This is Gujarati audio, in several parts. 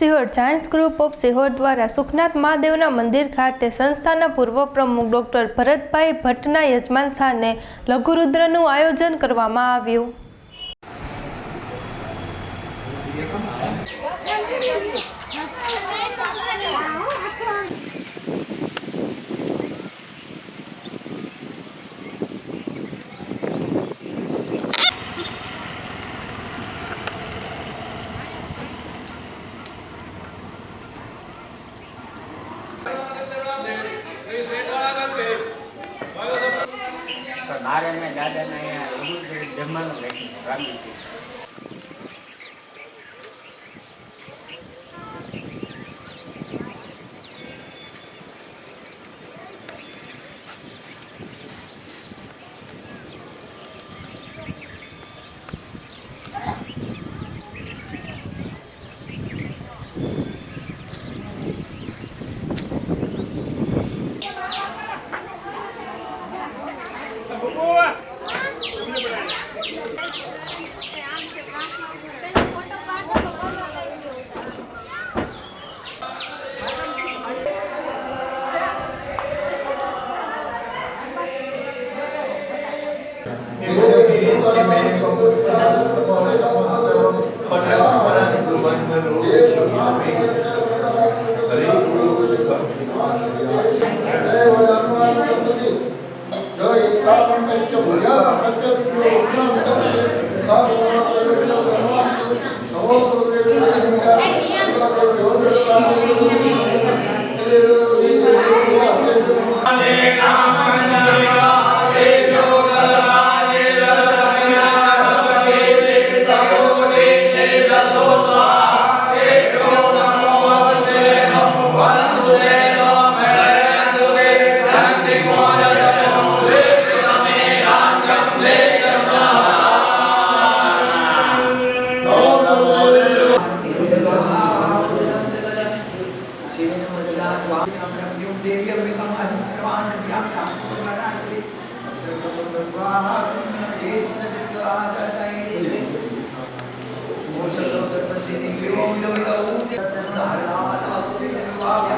Sihor giants group of Sihor દ્વારા સુખનાથ મહાદેવના મંદિર ખાતે સંસ્થાના પૂર્વ પ્રમુખ ડૉક્ટર ભરતભાઈ ભટ્ટના યજમાન સ્થાને લઘુરુદ્રનું આયોજન કરવામાં આવ્યું. તો મારે મેં દાદાને અહીંયા લઘુ જમવાનું લખી રાખ્યું Take a look. Thank you.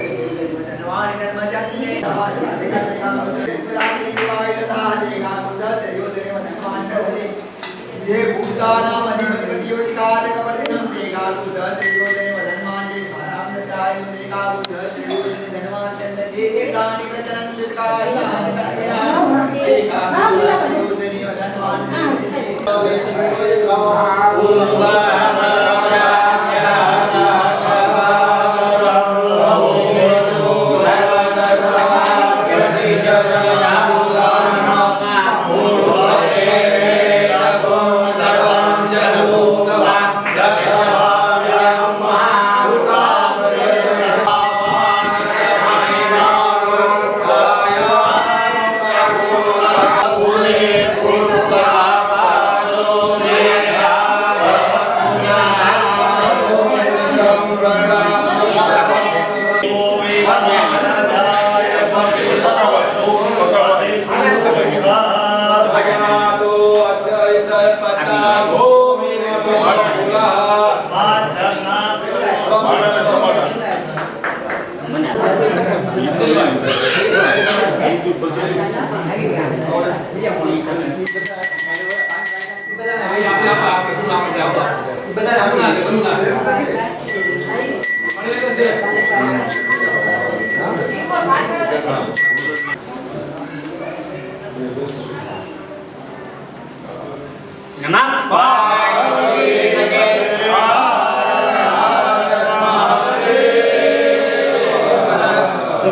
ભૂતાનામ અધિપતિઓ એકાદકવર્તિનમ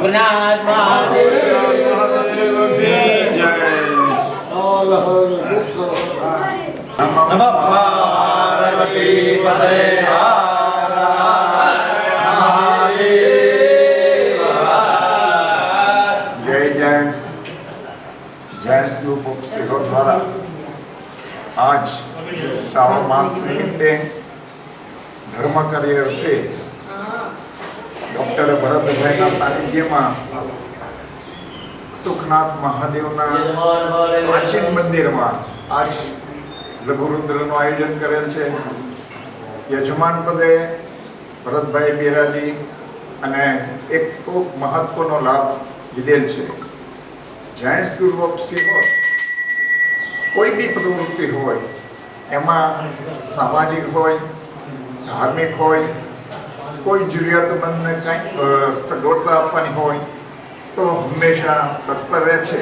સુખનાથ મહાદેવ પાર્વતી ગ્રુપ ઓફ દ્વારા આજ શ્રાવણ માસ નિમિત્તે ધર્મ કાર્ય અર્થે ડૉક્ટર ભરતભાઈના સાનિધ્યમાં સુખનાથ મહાદેવના પ્રાચીન મંદિરમાં આજ લઘુરુદ્રનું આયોજન કરેલ છે. યજમાન પદે ભરતભાઈ બેરાજી અને એક ખૂબ મહત્વનો લાભ લીધેલ છે. જાયન્ટ્સ ગ્રુપ ઓફ કોઈ બી પ્રવૃત્તિ હોય, એમાં સામાજિક હોય, ધાર્મિક હોય કોઈ જરૂરિયાતમંદને કંઈક સગવડતા આપવાની હોય, તો હંમેશા તત્પર રહે છે.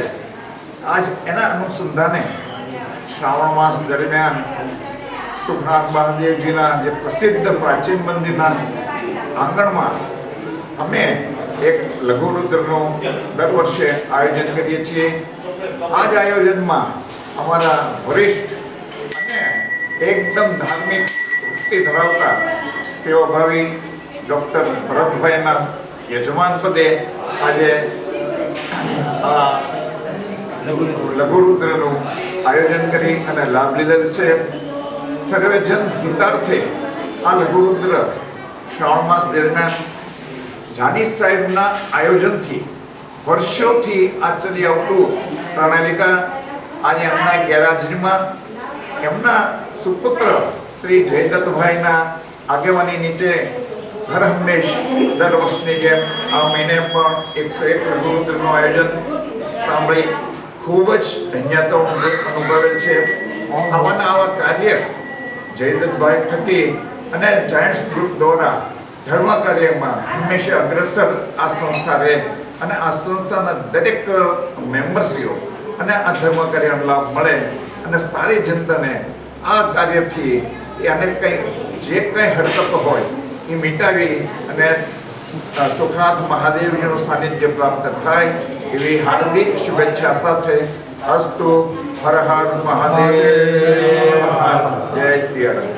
આજ એના અનુસંધાને શ્રાવણ માસ દરમિયાન સુખનાથ મહાદેવજીના જે પ્રસિદ્ધ પ્રાચીન મંદિરના આંગણમાં અમે એક લઘુરુદ્રનું દર વર્ષે આયોજન કરીએ છીએ. આ જ આયોજનમાં અમારા વરિષ્ઠ અને એકદમ ધાર્મિક વૃત્તિ ધરાવતા સેવાભાવી ડૉક્ટર ભરતભાઈના યજમાન પદે આજે આ લઘુરુદ્રનું આયોજન કરી અને લાભ લીધેલ છે. સર્વે જન હિતાર્થે આ લઘુરુદ્ર શ્રાવણ માસ દરમિયાન જાનીસ સાહેબના આયોજનથી વર્ષોથી આ ચલી આવતું પ્રણાલિકા આજે એમના ગેરહાજરીમાં એમના સુપુત્ર શ્રી જયદત્તભાઈના આગેવાની નીચે હર દર વર્ષની જેમ આ મહિને પણ એકસો એક લઘુરુદ્રનું આયોજન સાંભળી ખૂબ જ ધન્યતા અનુભવેલ છે. આવાના આવા કાર્ય જયદત્તભાઈ થકી અને જાયન્ટ્સ ગ્રુપ દ્વારા ધર્મ કાર્યમાં હંમેશા અગ્રસર આ સંસ્થા રહે અને આ સંસ્થાના દરેક મેમ્બરશ્રીઓ અને આ ધર્મ કાર્યનો લાભ મળે અને સારી જનતાને આ કાર્યથી એને કંઈ જે કંઈ હરકતો હોય એ મિટાવી અને સુખનાથ મહાદેવજીનું સાનિધ્ય પ્રાપ્ત થાય એવી હાર્દિક શુભેચ્છા સાથે અસ્તુ હર હર મહાદેવ જય સિયા.